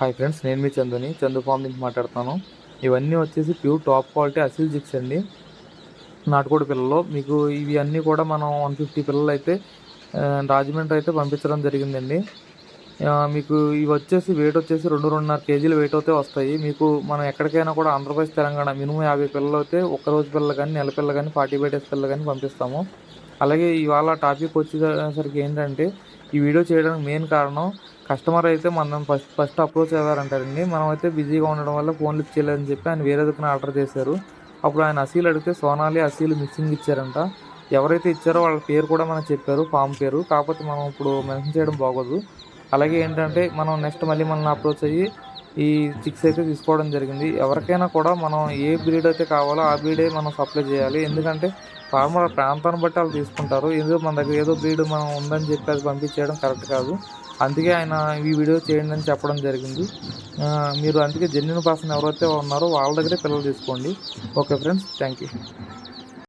Hi friends నేను మీ చందుని. Chandu form నుంచి మాట్లాడుతాను. ఇవన్నీ వచ్చేసి pure top quality Aseel chicks అండి. నాటుకోడి పిల్లలు మీకు ఇవి అన్నీ కూడా మనం వన్ ఫిఫ్టీ పిల్లలు అయితే రాజమండ్రి అయితే పంపించడం జరిగిందండి. మీకు ఇవి వచ్చేసి వెయిట్ వచ్చేసి రెండు రెండున్నర కేజీలు వెయిట్ అయితే వస్తాయి. మీకు మనం ఎక్కడికైనా కూడా ఆంధ్రప్రదేశ్ తెలంగాణ మినిమం యాభై పిల్లలు అయితే ఒక్క రోజు పిల్లలు కానీ నెల పిల్లలు కానీ ఫార్టీ ఫైవ్ డేస్ పిల్లలు కానీ పంపిస్తాము. అలాగే ఇవాళ టాపిక్ వచ్చేసరికి ఏంటంటే ఈ వీడియో చేయడానికి మెయిన్ కారణం కస్టమర్ అయితే మనం ఫస్ట్ ఫస్ట్ అప్రోచ్ అయ్యారంటారండి. మనం అయితే బిజీగా ఉండడం వల్ల ఫోన్ లిఫ్ట్ చేయలేదని చెప్పి ఆయన వేరే దగ్గర ఆర్డర్ చేశారు. అప్పుడు ఆయన అసీలు అడిగితే సోనాలి అసీలు మిక్సింగ్ ఇచ్చారంట. ఎవరైతే ఇచ్చారో వాళ్ళ పేరు కూడా మనకు చెప్పారు ఫామ్ పేరు. కాకపోతే మనం ఇప్పుడు మెన్షన్ చేయడం బాగోదు. అలాగే ఏంటంటే మనం నెక్స్ట్ మళ్ళీ మనం అప్రోచ్ అయ్యి ఈ చిక్స్ అయితే తీసుకోవడం జరిగింది. ఎవరికైనా కూడా మనం ఏ బ్రీడ్ అయితే కావాలో ఆ బ్రీడే మనం సప్లై చేయాలి. ఎందుకంటే ఫార్మర్ ప్రాంతాన్ని బట్టి వాళ్ళు తీసుకుంటారు. ఏదో మన దగ్గర ఏదో బ్రీడ్ మనం ఉందని చెప్పి అది పంపించేయడం కరెక్ట్ కాదు. అందుకే ఆయన ఈ వీడియో చేయండి అని చెప్పడం జరిగింది. మీరు అందుకే జెన్యున్ పర్సన్ ఎవరైతే ఉన్నారో వాళ్ళ దగ్గరే పిల్లలు తీసుకోండి. Okay friends thank you